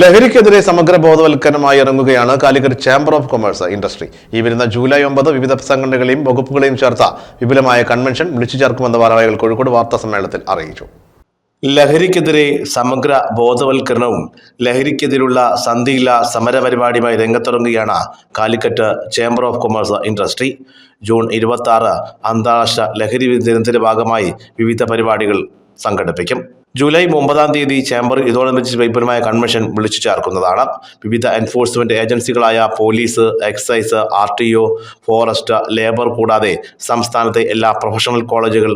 ലഹരിക്കെതിരെ സമഗ്ര ബോധവൽക്കരണമായി ഇറങ്ങുകയാണ് Calicut chamber of commerce industry ഈ വരുന്ന ജൂലൈ ഒമ്പത് വിവിധ സംഘടനകളെയും വകുപ്പുകളെയും ചേർത്ത വിപുലമായ കൺവെൻഷൻ വിളിച്ചു ചേർക്കുമെന്ന് ഭാരവാഹികൾ കോഴിക്കോട് വാർത്താ സമ്മേളനത്തിൽ അറിയിച്ചു. ലഹരിക്കെതിരെ സമഗ്ര ബോധവൽക്കരണവും ലഹരിക്കെതിരുള്ള സന്ധിയില്ല സമരപരിപാടിയുമായി രംഗത്തിറങ്ങുകയാണ് Calicut chamber of commerce industry June ഇരുപത്തി അന്താരാഷ്ട്ര ലഹരി ദിനത്തിന്റെ ഭാഗമായി വിവിധ പരിപാടികൾ സംഘടിപ്പിക്കും. ജൂലൈ ഒമ്പതാം തീയതി ചേംബർ ഇതോടനുബന്ധിച്ച് വിപുലമായ കൺവെൻഷൻ വിളിച്ചു ചേർക്കുന്നതാണ്. വിവിധ enforcement ഏജൻസികളായ police excise R T O forest labour കൂടാതെ സംസ്ഥാനത്തെ എല്ലാ പ്രൊഫഷണൽ കോളേജുകൾ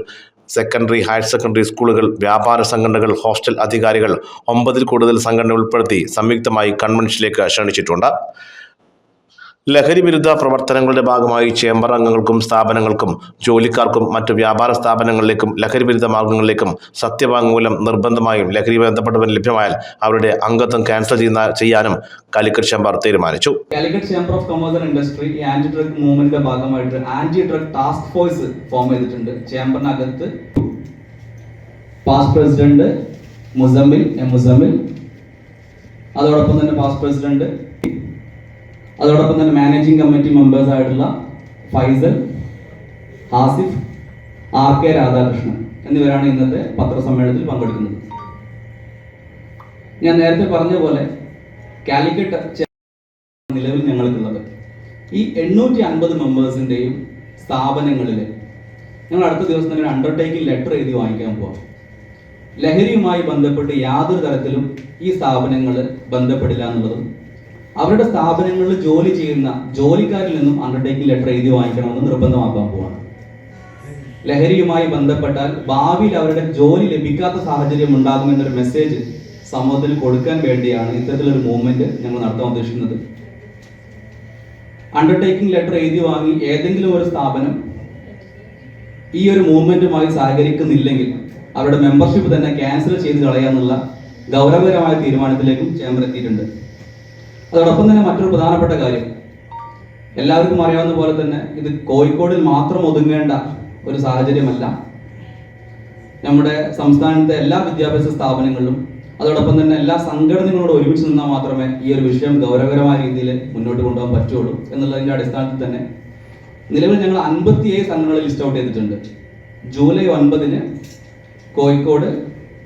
സെക്കൻഡറി ഹയർ സെക്കൻഡറി സ്കൂളുകൾ വ്യാപാര സംഘടനകൾ ഹോസ്റ്റൽ അധികാരികൾ ഒമ്പതിൽ കൂടുതൽ സംഘടന ഉൾപ്പെടുത്തി സംയുക്തമായി കൺവെൻഷനിലേക്ക് ക്ഷണിച്ചിട്ടുണ്ട്. ലഹരി വിരുദ്ധ പ്രവർത്തനങ്ങളുടെ ഭാഗമായി ചേംബർ അംഗങ്ങൾക്കും സ്ഥാപനങ്ങൾക്കും ജോലിക്കാർക്കും മറ്റു വ്യാപാര സ്ഥാപനങ്ങളിലേക്കും ലഹരി വിരുദ്ധ മാർഗങ്ങളിലേക്കും സത്യവാങ്മൂലം നിർബന്ധമായും ലഹരി ബന്ധപ്പെട്ടവർ ലഭ്യമായാൽ അവരുടെ അംഗത്വം ക്യാൻസൽ ചെയ്യുന്ന ചെയ്യാനും കാലിക്കറ്റ് ചേംബർ തീരുമാനിച്ചു. Calicut chamber of commerce and industry anti drug മൂവ്മെന്റിന്റെ ഭാഗമായിട്ട് anti drug task force form ചെയ്തിട്ടുണ്ട്. ചേംബറിനകത്ത് past president Muzammil M Muzammil അതോടൊപ്പം തന്നെ പാസ്റ്റ് പ്രസിഡന്റ് അതോടൊപ്പം തന്നെ മാനേജിംഗ് കമ്മിറ്റി മെമ്പേഴ്സ് ആയിട്ടുള്ള ഫൈസൽ ആസിഫ് ആർ കെ രാധാകൃഷ്ണൻ എന്നിവരാണ് ഇന്നത്തെ പത്രസമ്മേളനത്തിൽ പങ്കെടുക്കുന്നത്. ഞാൻ നേരത്തെ പറഞ്ഞ പോലെ കാലിക്കറ്റ് നിലവിൽ ഞങ്ങൾക്കുള്ളത്. ഈ എണ്ണൂറ്റി അൻപത് മെമ്പേഴ്സിന്റെയും സ്ഥാപനങ്ങളിൽ ഞങ്ങൾ അടുത്ത ദിവസം തന്നെ അണ്ടർടേക്കിംഗ് ലെറ്റർ എഴുതി വാങ്ങിക്കാൻ പോവാം. ലഹരിയുമായി ബന്ധപ്പെട്ട് യാതൊരു തരത്തിലും ഈ സ്ഥാപനങ്ങൾ ബന്ധപ്പെടില്ല എന്നുള്ളതും അവരുടെ സ്ഥാപനങ്ങളിൽ ജോലി ചെയ്യുന്ന ജോലിക്കാരിൽ നിന്നും അണ്ടർടേക്കിംഗ് ലെറ്റർ എഴുതി വാങ്ങിക്കണമെന്ന് നിർബന്ധമാക്കാൻ പോവാണ്. ലഹരിയുമായി ബന്ധപ്പെട്ടാൽ ഭാവിയിൽ അവരുടെ ജോലി ലഭിക്കാത്ത സാഹചര്യം ഉണ്ടാകുമെന്നൊരു മെസ്സേജ് സമൂഹത്തിൽ കൊടുക്കാൻ വേണ്ടിയാണ് ഇത്തരത്തിലൊരു മൂവ്മെന്റ് ഞങ്ങൾ നടത്താൻ ഉദ്ദേശിക്കുന്നത്. അണ്ടർടേക്കിംഗ് ലെറ്റർ എഴുതി വാങ്ങി ഏതെങ്കിലും ഒരു സ്ഥാപനം ഈ ഒരു മൂവ്മെന്റുമായി സഹകരിക്കുന്നില്ലെങ്കിൽ അവരുടെ മെമ്പർഷിപ്പ് തന്നെ ക്യാൻസൽ ചെയ്ത് കളയാന്നുള്ള ഗൗരവകരമായ തീരുമാനത്തിലേക്കും ചേംബർ എത്തിയിട്ടുണ്ട് അതോടൊപ്പം തന്നെ മറ്റൊരു പ്രധാനപ്പെട്ട കാര്യം. എല്ലാവർക്കും അറിയാവുന്ന പോലെ തന്നെ ഇത് കോഴിക്കോടിൽ മാത്രം ഒതുങ്ങേണ്ട ഒരു സാഹചര്യമല്ല. നമ്മുടെ സംസ്ഥാനത്തെ എല്ലാ വിദ്യാഭ്യാസ സ്ഥാപനങ്ങളിലും അതോടൊപ്പം തന്നെ എല്ലാ സംഘടനകളോടും ഒരുമിച്ച് നിന്നാൽ മാത്രമേ ഈ ഒരു വിഷയം ഗൗരവകരമായ രീതിയിൽ മുന്നോട്ട് കൊണ്ടുപോകാൻ പറ്റുള്ളൂ എന്നുള്ളതിന്റെ അടിസ്ഥാനത്തിൽ തന്നെ നിലവിൽ ഞങ്ങൾ അൻപത്തിയേഴ് സംഘടനകൾ ലിസ്റ്റ് ഔട്ട് ചെയ്തിട്ടുണ്ട്. ജൂലൈ ഒൻപതിന് കോഴിക്കോട്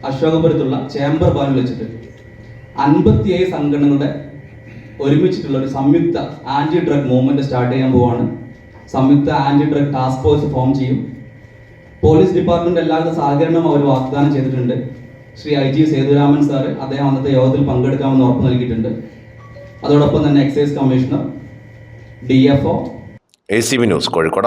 അശോകപുരത്തുള്ള ചേംബർ ഭവനിൽ വെച്ചിട്ട് അൻപത്തിയേഴ് സംഘടനകളുടെ ഒരുമിച്ചിട്ടുള്ള ഒരു സംയുക്ത ആന്റി ഡ്രഗ് മൂവ്മെന്റ് സ്റ്റാർട്ട് ചെയ്യാൻ പോവാണ്. സംയുക്ത anti drug task force form ചെയ്യും. പോലീസ് ഡിപ്പാർട്ട്മെന്റ് എല്ലാവിധ സഹകരണം അവർ വാഗ്ദാനം ചെയ്തിട്ടുണ്ട്. Shri I G Sethuraman sir അദ്ദേഹം അന്നത്തെ യോഗത്തിൽ പങ്കെടുക്കാമെന്ന് ഉറപ്പ് നൽകിയിട്ടുണ്ട്. അതോടൊപ്പം തന്നെ excise commissioner D F O A C news Kozhikode.